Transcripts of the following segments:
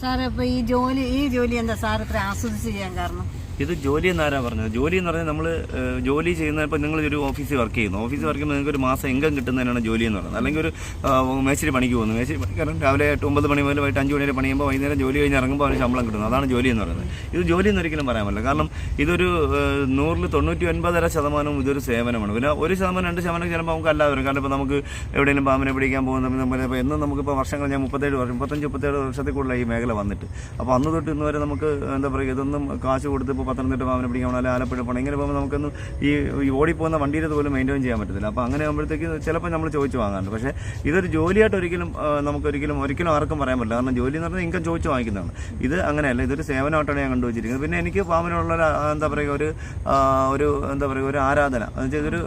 സാറേ അപ്പൊ ഈ ജോലി ഈ ജോലി എന്താ സാർ ഇത്ര ആസ്വദിച്ച് ചെയ്യാൻ കാരണം? ഇത് ജോലി എന്നാരാ പറഞ്ഞത്? ജോലി എന്ന് പറഞ്ഞാൽ നമ്മൾ ജോലി ചെയ്യുന്ന ഇപ്പോൾ നിങ്ങൾ ഒരു ഓഫീസിൽ വർക്ക് ചെയ്യുന്നു. ഓഫീസിൽ വർക്ക് ചെയ്യുമ്പോൾ നിങ്ങൾക്ക് ഒരു മാസം ഇൻകം കിട്ടുന്നതിനാണ് ജോലി എന്ന് പറയുന്നത്. അല്ലെങ്കിൽ ഒരു മേശിരി പണിക്ക് പോകുന്നു. മേശിരി പണിക്കാരൻ രാവിലെ എട്ട് ഒമ്പത് മണി മുതൽ വൈകിട്ട് അഞ്ച് മണി വരെ പണിയുമ്പോൾ വൈകുന്നേരം ജോലി കഴിഞ്ഞ് ഇറങ്ങുമ്പോൾ അവന് ശമ്പളം കിട്ടുന്നു. അതാണ് ജോലി എന്ന് പറയുന്നത്. ഇത് ജോലി എന്ന് ഒരിക്കലും പറയാൻ പറ്റില്ല. കാരണം ഇതൊരു നൂറിൽ തൊണ്ണൂറ്റി ഒൻപതര ശതമാനവും ഇതൊരു സേവനമാണ്. പിന്നെ ഒരു ശതമാനം രണ്ട് ശതമാനം ചിലപ്പോൾ നമുക്ക് അല്ലാതെ വരും കാരണം ഇപ്പോൾ നമുക്ക് എവിടെയെങ്കിലും പാമ്പിനെ പിടിക്കാൻ പോകുന്ന ഇപ്പോൾ എന്നും നമുക്കിപ്പോൾ വർഷങ്ങൾ ഞാൻ മുപ്പത്തേഴ് വർഷം മുപ്പത്തഞ്ച് മുപ്പത്തേഴ് വർഷത്തിൽ കൂടുതലായി ഈ മേഖല വന്നിട്ട്. അപ്പോൾ അന്ന് തൊട്ട് ഇന്ന് വരെ നമുക്ക് എന്താ പറയുക ഇതൊന്നും കാശ് കൊടുത്ത് ഇപ്പോൾ പത്തനംതിട്ട പാമ്പിനെ പിടിക്കാൻ പോകണം അല്ലെങ്കിൽ ആലപ്പുഴ പോകണം ഇങ്ങനെ പോകുമ്പോൾ നമുക്കൊന്നും ഈ ഓടി ഓടിപ്പോകുന്ന വണ്ടിയുടെ പോലും മെയിന്റെയിൻ ചെയ്യാൻ പറ്റത്തില്ല. അപ്പോൾ അങ്ങനെ ആകുമ്പോഴത്തേക്ക് ചിലപ്പോൾ നമ്മൾ ചോദിച്ചു വാങ്ങാറുണ്ട്. പക്ഷേ ഇതൊരു ജോലിയായിട്ട് ഒരിക്കലും നമുക്ക് നമുക്കൊരിക്കലും ഒരിക്കലും ആർക്കും പറയാൻ പറ്റില്ല. കാരണം ജോലി എന്ന് പറഞ്ഞാൽ ഇൻകം ചോദിച്ച് വാങ്ങിക്കുന്നതാണ്. ഇത് അങ്ങനെയല്ല. ഇതൊരു സേവനമായിട്ടാണ് ഞാൻ കണ്ടുവച്ചിരിക്കുന്നത്. പിന്നെ എനിക്ക് പാമ്പിനുള്ള എന്താ പറയുക ഒരു ഒരു എന്താ പറയുക ഒരു ആരാധന. എന്ന് ഇതൊരു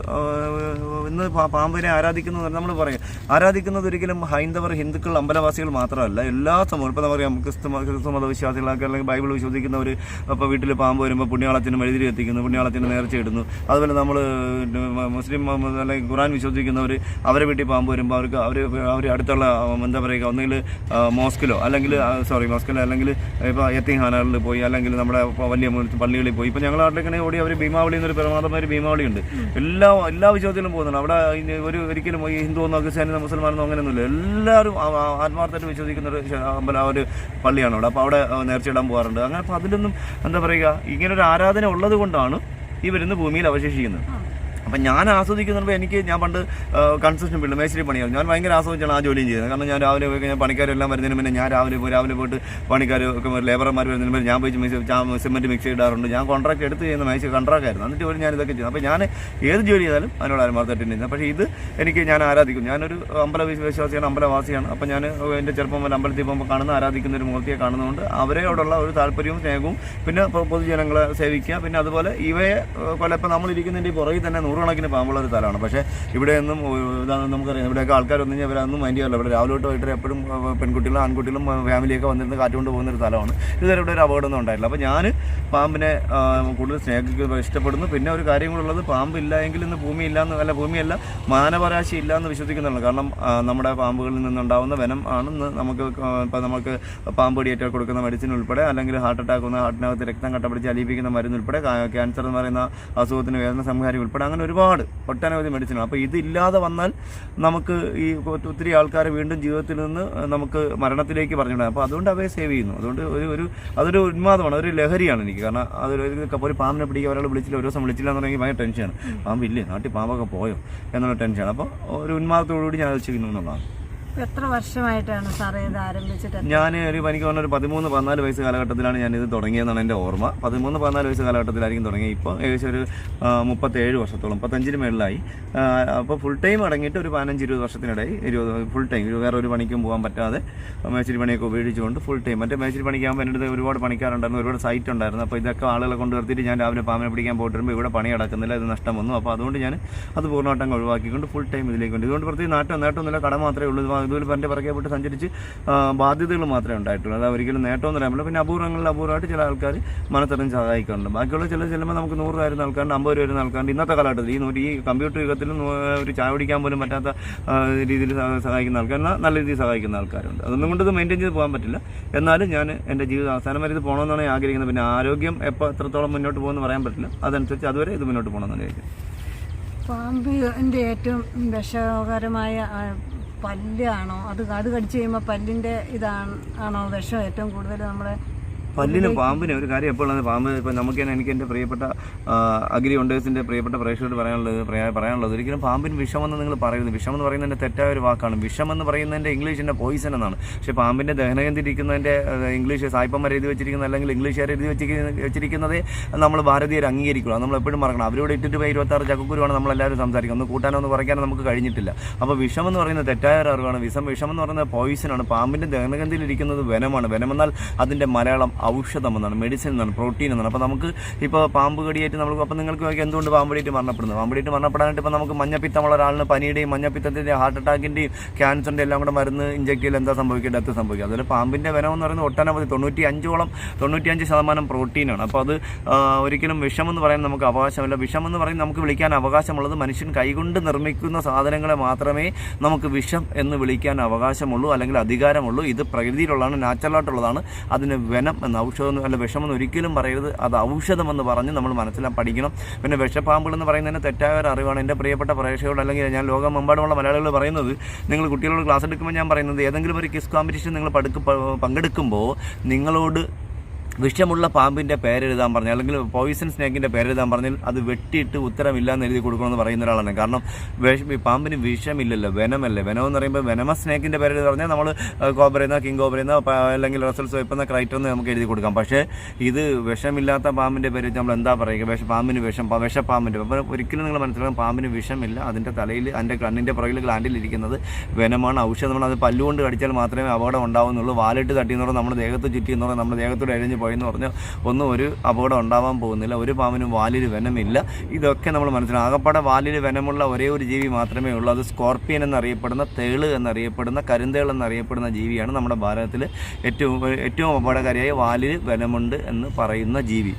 ഇന്ന് പാമ്പിനെ ആരാധിക്കുന്നത് നമ്മൾ പറയും. ആരാധിക്കുന്നത് ഒരിക്കലും ഹൈന്ദവർ ഹിന്ദുക്കൾ അമ്പലവാസികൾ മാത്രമല്ല. എല്ലാ സമൂഹം ഇപ്പോൾ എന്താ പറയുക ക്രിസ്തു ക്രിസ്തു മത വിശ്വാസികളൊക്കെ അല്ലെങ്കിൽ ബൈബിൾ വിശ്വസിക്കുന്നവർ ഇപ്പോൾ വീട്ടിൽ പാമ്പ് വരുമ്പോൾ പുണ്യാളത്തിന് മെഴുതിരി എത്തിക്കുന്നു നേർച്ച ഇടുന്നു. അതുപോലെ നമ്മൾ മുസ്ലിം അല്ലെങ്കിൽ ഖുറാൻ വിശ്വസിക്കുന്നവർ അവരെ വീട്ടിൽ പാമ്പ് വരുമ്പോൾ അവർക്ക് അവർ അവർ അടുത്തുള്ള എന്താ പറയുക ഒന്നുകിൽ മോസ്കിലോ അല്ലെങ്കിൽ സോറി മോസ്കിലോ അല്ലെങ്കിൽ ഇപ്പോൾ എത്തിഹാനകളിൽ പോയി അല്ലെങ്കിൽ നമ്മുടെ വലിയ പള്ളികളിൽ പോയി. ഇപ്പോൾ ഞങ്ങളുടെ നാട്ടിലേക്കാണെങ്കിൽ ഓടി അവർ ഭീമാവളി എന്നൊരു പ്രമാദമായ ഭീമാവളി ഉണ്ട് എല്ലാ എല്ലാ വിശ്വാസത്തിലും പോകുന്നുണ്ട്. അവിടെ ഒരു ഒരിക്കലും ഈ ഹിന്ദു എന്നോ ക്രിസ്ത്യാനിന്നോ മുസൽമാനെന്നോ അങ്ങനെയൊന്നുമില്ല. എല്ലാവരും ആത്മാർത്ഥമായിട്ട് വിശ്വസിക്കുന്ന ഒരു അമ്പലം ഒരു പള്ളിയാണ് അവിടെ. അപ്പോൾ അവിടെ നേർച്ചയിടാൻ പോകാറുണ്ട്. അങ്ങനെ അപ്പോൾ അതിലൊന്നും എന്താ പറയുക ഒരു ആരാധന ഉള്ളത് കൊണ്ടാണ് ഈ വരുന്ന ഭൂമിയിൽ അവശേഷിക്കുന്നത്. അപ്പം ഞാൻ ആസ്വദിക്കുന്നുണ്ട് എനിക്ക് ഞാൻ പണ്ട് കൺസ്ട്രക്ഷൻ ഫീൽഡ് മേശിരി പണിയായിരുന്നു. ഞാൻ ഭയങ്കര ആസ്വദിച്ചാണ് ആ ജോലിയും ചെയ്യുന്നത്. കാരണം ഞാൻ രാവിലെ പോയി കഴിഞ്ഞാൽ പണിക്കാരെല്ലാം വരുന്നതിന് മുന്നേ ഞാൻ രാവിലെ പോയി രാവിലെ പോയിട്ട് പണിക്കാർ ഒക്കെ ലേബർമാർ വരുന്നതിന് മുന്നേ ഞാൻ പോയി മിക്സ് സിമെന്റ് മിക്സ് ഇടാറുണ്ട്. ഞാൻ കോൺട്രാക്ട് എടുത്ത് ചെയ്യുന്ന മേശ കോൺട്രാക്ട് ആയിരുന്നു. എന്നിട്ട് പോലും ഞാൻ ഇതൊക്കെ ചെയ്യുന്നത് അപ്പോൾ ഞാൻ ഏത് ജോലി ചെയ്താലും അതിനോട് ആത്മാർത്ഥമായിട്ട് ചെയ്യുന്നത് പക്ഷേ ഇത് എനിക്ക് ഞാൻ ആരാധിക്കും. ഞാനൊരു അമ്പല വിശ്വാസിയാണ് അമ്പലവാസിയാണ്. അപ്പോൾ ഞാൻ എന്റെ ചെറുപ്പം മുതൽ അമ്പലത്തിൽ പോകുമ്പോൾ കാണുന്ന ആരാധിക്കുന്ന ഒരു മൂർത്തിയെ കാണുന്നതുകൊണ്ട് അവരോടുള്ള ഒരു താല്പര്യവും സ്നേഹവും പിന്നെ പൊതുജനങ്ങളെ സേവിക്കുക. പിന്നെ അതുപോലെ ഇവയെ കൊല്ലപ്പോൾ നമ്മളിരിക്കുന്നതിന്റെ പുറകിൽ തന്നെ നൂറുകണക്കിന് പാമ്പുള്ള ഒരു സ്ഥലമാണ് പക്ഷേ ഇവിടെ ഇതാണ് നമുക്കറിയാം. ഇവിടെയൊക്കെ ആൾക്കാർ വന്നു കഴിഞ്ഞാൽ ഇവരൊന്നും മൈൻഡ് ചെയ്യാറില്ല. ഇവിടെ രാവിലെ തൊട്ട് വൈകിട്ട് എപ്പോഴും പെൺകുട്ടികളും ആൺകുട്ടികളും ഫാമിലിയൊക്കെ വന്നിരുന്ന് കാറ്റുകൊണ്ട് പോകുന്ന ഒരു സ്ഥലമാണ്. ഇതുവരെ ഇവിടെ ഒരു അപകടമൊന്നും ഉണ്ടായിട്ടില്ല. അപ്പോൾ ഞാൻ പാമ്പിനെ കൂടുതൽ സ്നേഹിക്കുക ഇഷ്ടപ്പെടുന്നു. പിന്നെ ഒരു കാര്യം കൂടെ ഉള്ളത് പാമ്പ് ഇല്ല എങ്കിൽ ഇന്ന് ഭൂമി ഇല്ല എന്ന് അല്ല ഭൂമിയല്ല മാനവരാശി ഇല്ല എന്ന് വിശ്വസിക്കുന്നുള്ളൂ കാരണം നമ്മുടെ പാമ്പുകളിൽ നിന്നുണ്ടാവുന്ന വനം ആണെന്ന് നമുക്ക് ഇപ്പോൾ നമുക്ക് പാമ്പ് കടിയേറ്റാൽ കൊടുക്കുന്ന മെഡിസിൻ ഉൾപ്പെടെ അല്ലെങ്കിൽ ഹാർട്ട് അറ്റാക്ക് വന്ന ഹാർട്ടിനകത്ത് രക്തം കട്ടപിടിച്ച് അലിയിപ്പിക്കുന്ന മരുന്ന് ഉൾപ്പെടെ ക്യാൻസർ എന്ന് പറയുന്ന അസുഖത്തിന് വേദന സംഹാരി ഉൾപ്പെടെ അങ്ങനെ ഒരുപാട് ഒട്ടനവധി മെഡിസിനാണ് അപ്പോൾ ഇതില്ലാതെ വന്നാൽ നമുക്ക് ഈ ഒത്തിരി ആൾക്കാരെ വീണ്ടും ജീവിതത്തിൽ നിന്ന് നമുക്ക് മരണത്തിലേക്ക് പറഞ്ഞിടാം അപ്പോൾ അതുകൊണ്ട് അവയെ സേവ് ചെയ്യുന്നു. അതുകൊണ്ട് ഒരു ഒരു അതൊരു ഉന്മാദമാണ് ഒരു ലഹരിയാണ് എനിക്ക്. കാരണം അതൊരു ഒരു പാമ്പിനെ പിടിക്കുക ഒരാൾ വിളിച്ചില്ല ഒരു ദിവസം വിളിച്ചില്ല എന്ന് പറഞ്ഞാൽ ഭയങ്കര ടെൻഷനാണ് പാമ്പില്ലേ നാട്ടിൽ പാമ്പൊക്കെ പോയോ? എന്നുള്ള ടെൻഷനാണ് അപ്പോൾ ഒരു ഉന്മാദത്തോടുകൂടി ഞാൻ അത് ചെയ്യുന്നു എന്നുള്ളതാണ്. എത്ര വർഷമായിട്ടാണ് സാറേ ഇത് ആരംഭിച്ചിട്ട്? ഞാൻ ഒരു എനിക്ക് പറഞ്ഞ ഒരു പതിമൂന്ന് പതിനാല് വയസ്സ് കാലഘട്ടത്തിലാണ് ഞാൻ ഇത് തുടങ്ങിയതെന്നാണ് എന്റെ ഓർമ്മ. പതിമൂന്ന് പതിനാല് വയസ്സ് കാലഘട്ടത്തിലായിരിക്കും തുടങ്ങി ഇപ്പോൾ ഏകദേശം ഒരു മുപ്പത്തി മുപ്പത്തേഴ് വർഷത്തോളം മുപ്പത്തഞ്ചിന് മേളിലായി. അപ്പോൾ ഫുൾ ടൈം അടങ്ങിയിട്ട് ഒരു പതിനഞ്ച് ഇരുപത് വർഷത്തിനിടയിൽ ഇരുപത് ഫുൾ ടൈം വേറെ ഒരു പണിക്കും പോകാൻ പറ്റാതെ മേച്ചിരി പണിയൊക്കെ ഉപയോഗിച്ചുകൊണ്ട് ഫുൾ ടൈം മറ്റേ മേച്ചിരി പണിക്കാകുമ്പോൾ എന്റെ ഒരുപാട് പണിക്കാരുണ്ടായിരുന്നു ഒരുപാട് സൈറ്റ് ഉണ്ടായിരുന്നു. അപ്പോൾ ഇതൊക്കെ ആളുകളെ കൊണ്ട് നിർത്തിയിട്ട് ഞാൻ രാവിലെ പാമ്പിനെ പിടിക്കാൻ പോയിട്ട് ഇവിടെ പണി അടക്കുന്നില്ല ഇത് നഷ്ടം വന്നു. അപ്പോൾ അതുകൊണ്ട് ഞാൻ അത് പൂർണമായിട്ടും ഒഴിവാക്കിക്കൊണ്ട് ഫുൾ ടൈം ഇതിലേക്ക് കൊണ്ട് ഇതുകൊണ്ട് പ്രത്യേകിച്ച് നാട്ടം നേട്ടമൊന്നുമില്ല കട മാത്രമേ ഉള്ളൂ. ഇത് പറഞ്ഞ പിറകെ പോയിട്ട് സഞ്ചരിച്ച് ബാധ്യതകൾ മാത്രമേ ഉണ്ടായിട്ടുള്ളൂ. അത് ഒരിക്കലും നേട്ടമൊന്നും പറയാൻ പറ്റില്ല. പിന്നെ അപൂർവങ്ങളിൽ അപൂർവമായിട്ട് ചില ആൾക്കാർ മനസ്സറിഞ്ഞ് സഹായിക്കാറുണ്ട്. ബാക്കിയുള്ള ചില ചെല്ലുമ്പോൾ നമുക്ക് നൂറ് കാര്യം ആൾക്കാരുണ്ട് അമ്പത് വരുന്ന ആൾക്കാരുണ്ട് ഇന്നത്തെ കാലഘട്ടത്തിൽ ഈ നൂറ്റി ഈ കമ്പ്യൂട്ടർ യുഗത്തിൽ ഒരു ചായ കുടിക്കാൻ പോലും പറ്റാത്ത രീതിയിൽ സഹ- സഹായിക്കുന്ന ആൾക്കാർ നല്ല രീതിയിൽ സഹായിക്കുന്ന ആൾക്കാരുണ്ട്. അതൊന്നും കൊണ്ട് ഇത് മെയിന്റെയിൻ ചെയ്ത് പോകാൻ പറ്റില്ല. എന്നാലും ഞാൻ എന്റെ ജീവിതം അവസാനം വരെ ഇത് പോകണമെന്നാണ് ആഗ്രഹിക്കുന്നത്. പിന്നെ ആരോഗ്യം എപ്പോൾ എത്രത്തോളം മുന്നോട്ട് പോകുമെന്ന് പറയാൻ പറ്റില്ല. അതനുസരിച്ച് അതുവരെ ഇത് മുന്നോട്ട് പോകണമെന്നാണ് ആഗ്രഹിക്കുന്നത് പാമ്പിന്റെ ഏറ്റവും വിഷകരമായ പല്ലാണോ? അത് അത് കടിച്ചു കഴിയുമ്പോൾ പല്ലിന്റെ ഇതാണ് ആണോ വിഷം ഏറ്റവും കൂടുതൽ നമ്മളെ പല്ലിന് പാമ്പിന് ഒരു കാര്യം എപ്പോഴുള്ളത് പാമ്പ് ഇപ്പം നമുക്ക് തന്നെ എനിക്ക് എന്റെ പ്രിയപ്പെട്ട അഗ്രി ഉണ്ടേഴ്സിന്റെ പ്രിയപ്പെട്ട പ്രേക്ഷകരോട് പറയാനുള്ളത് പറയാനുള്ളത് ഒരിക്കലും പാമ്പിന് വിഷമെന്ന് നിങ്ങൾ പറയുന്നത് വിഷം എന്ന് പറയുന്നതിന്റെ തെറ്റായ ഒരു വാക്കാണ്. വിഷം എന്ന് പറയുന്നതിന്റെ ഇംഗ്ലീഷിന്റെ പോയിസൺ എന്നാണ്. പക്ഷേ പാമ്പിന്റെ ആ, ഇംഗ്ലീഷ് സായിപ്പന്മാർ എഴുതി വെച്ചിരിക്കുന്ന അല്ലെങ്കിൽ ഇംഗ്ലീഷുകാർ എഴുതി വെച്ചിരിക്കുന്ന വെച്ചിരിക്കുന്നതേ നമ്മൾ ഭാരതീയർ അംഗീകരിക്കുള്ളൂ. നമ്മൾ എപ്പോഴും മറക്കണം. അവരോട് ഇട്ടിട്ട് പോയി ഇരുപത്താറ് നമ്മൾ നമ്മളെല്ലാവരും സംസാരിക്കുന്നത്. ഒന്ന് കൂട്ടാനോ ഒന്ന് കുറയ്ക്കാനോ നമുക്ക് കഴിഞ്ഞിട്ടില്ല. അപ്പോൾ വിഷം എന്ന് പറയുന്നത് തെറ്റായ ഒരു അറിവാണ്. വിഷം വിഷം എന്ന് പറയുന്നത് ആണ്. പാമ്പിന്റെ ദഹനഗന്ധിയിൽ ഇരിക്കുന്നത് വനമാണ്. വനമെന്നാൽ അതിന്റെ മലയാളം ഔഷധം എന്നാണ് മെഡിസിൻ എന്നാണ് പ്രോട്ടീൻ എന്നാണ് അപ്പോൾ നമുക്ക് ഇപ്പോൾ പാമ്പ് കടിയായിട്ട് നമ്മൾ അപ്പോൾ നിങ്ങൾക്ക് നോക്കി എന്തുകൊണ്ട് പാമ്പ് കടിയിട്ട് മരണപ്പെടുന്നത്? പാമ്പ് കടിയിട്ട് മരണപ്പെടാനായിട്ട് ഇപ്പോൾ നമുക്ക് മഞ്ഞപ്പിത്തമുള്ള ഒരാളിന് പനിയുടെയും മഞ്ഞപ്പിത്തത്തിന്റെയും ഹാർട്ട് അറ്റാക്കിന്റെയും ക്യാൻസറിന്റെ എല്ലാം കൂടെ മരുന്ന് ഇഞ്ചക്ട് ചെയ്യൽ എന്താ സംഭവിക്കുക? ഡെത്ത് സംഭവിക്കുക. അതുപോലെ പാമ്പിന്റെ വനം എന്ന് പറയുന്നത് ഒട്ടനവധി തൊണ്ണൂറ്റി അഞ്ചോളം തൊണ്ണൂറ്റിയഞ്ച് ശതമാനം പ്രോട്ടീനാണ് അപ്പോൾ അത് ഒരിക്കലും വിഷമെന്ന് പറയാൻ നമുക്ക് അവകാശമില്ല. വിഷമെന്ന് പറയും നമുക്ക് വിളിക്കാൻ അവകാശമുള്ളത് മനുഷ്യൻ കൈകൊണ്ട് നിർമ്മിക്കുന്ന സാധനങ്ങളെ മാത്രമേ നമുക്ക് വിഷം എന്ന് വിളിക്കാൻ അവകാശമുള്ളൂ അല്ലെങ്കിൽ അധികാരമുള്ളൂ. ഇത് പ്രകൃതിയിലുള്ളതാണ് നാച്ചുറലായിട്ടുള്ളതാണ് അതിന് വനം എന്ന ഔഷധം അല്ല വിഷമെന്ന് ഒരിക്കലും പറയരുത്. അത് ഔഷധമെന്ന് പറഞ്ഞ് നമ്മൾ മനസ്സിലാക്കി പഠിക്കണം. പിന്നെ വിഷപ്പാമ്പുകൾ എന്ന് പറയുന്നതിന് തെറ്റായ ഒരു അറിവാണ്. എന്റെ പ്രിയപ്പെട്ട പ്രേക്ഷകരോട് അല്ലെങ്കിൽ ഞാൻ ലോകമെമ്പാടുമുള്ള മലയാളികൾ പറയുന്നത് നിങ്ങൾ കുട്ടികളോട് ക്ലാസ് എടുക്കുമ്പോൾ ഞാൻ പറയുന്നത് ഏതെങ്കിലും ഒരു കിസ് കോമ്പറ്റീഷൻ നിങ്ങൾ പങ്കെടുക്കുമ്പോൾ നിങ്ങളോട് വിഷമുള്ള പാമ്പിന്റെ പേരെഴുതാൻ പറഞ്ഞ അല്ലെങ്കിൽ പോയിസൺ സ്നേക്കിന്റെ പേരെഴുതാൻ പറഞ്ഞാൽ അത് വെട്ടിയിട്ട് ഉത്തരമില്ല എന്ന് എഴുതി കൊടുക്കണമെന്ന് പറയുന്ന ഒരാളാണ്. കാരണം ഈ പാമ്പിന് വിഷമില്ലല്ലോ വെനമല്ലേ? വെനം എന്ന് പറയുമ്പോൾ വെനമ സ്നേക്കിന്റെ പേരെഴുതി പറഞ്ഞാൽ നമ്മൾ കോബ്രയെന്ന കിങ് കോബ്രയെന്ന അല്ലെങ്കിൽ റസൽസ് വെപ്പെന്ന ക്രൈറ്റർ എന്ന് നമുക്ക് എഴുതി കൊടുക്കാം. പക്ഷേ ഇത് വിഷമില്ലാത്ത പാമ്പിന്റെ പേര് നമ്മൾ എന്താ പറയുക? വിഷ പാമ്പിന് വിഷം വിഷപ്പാമ്പിന്റെ അപ്പം ഒരിക്കലും നിങ്ങൾ മനസ്സിലാക്കണം പാമ്പിന് വിഷമില്ല. അതിന്റെ തലയിൽ അതിന്റെ കണ്ണിന്റെ പുറകിൽ ഗ്ലാൻഡിലിരിക്കുന്നത് വനമാണ് ഔഷധമാണ്. അത് പല്ലുകൊണ്ട് കടിച്ചാൽ മാത്രമേ അപകടം ഉണ്ടാവുന്നുള്ളൂ. വാലിട്ട് തട്ടിയെന്നോ നമ്മുടെ ദേഹത്ത് ചുറ്റിയെന്നോ നമ്മുടെ ദേഹത്തോട് എഴഞ്ഞ് പോയെന്ന് പറഞ്ഞാൽ ഒന്നും ഒരു അപകടം ഉണ്ടാവാൻ പോകുന്നില്ല. ഒരു പാമ്പിനും വാലിൽ വെനമില്ല. ഇതൊക്കെ നമ്മൾ മനസ്സിലാക്കും ആകപ്പാടെ വാലിൽ വെനമുള്ള ഒരേ ഒരു ജീവി മാത്രമേ ഉള്ളൂ. അത് സ്കോർപ്പിയൻ എന്നറിയപ്പെടുന്ന തേൾ എന്നറിയപ്പെടുന്ന കരിന്തേൾ എന്നറിയപ്പെടുന്ന ജീവിയാണ് നമ്മുടെ ഭാരതത്തിൽ ഏറ്റവും ഏറ്റവും അപകടകാരിയായ വാലിൽ വെനമുണ്ട് എന്ന് പറയുന്ന ജീവി.